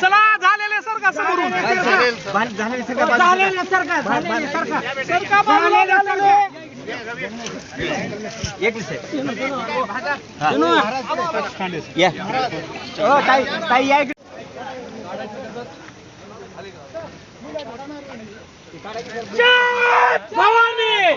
चला झालेले सरका समोरून झालेले सरका झालेले सरका सरका बाजूला झालेले. जय भवानी!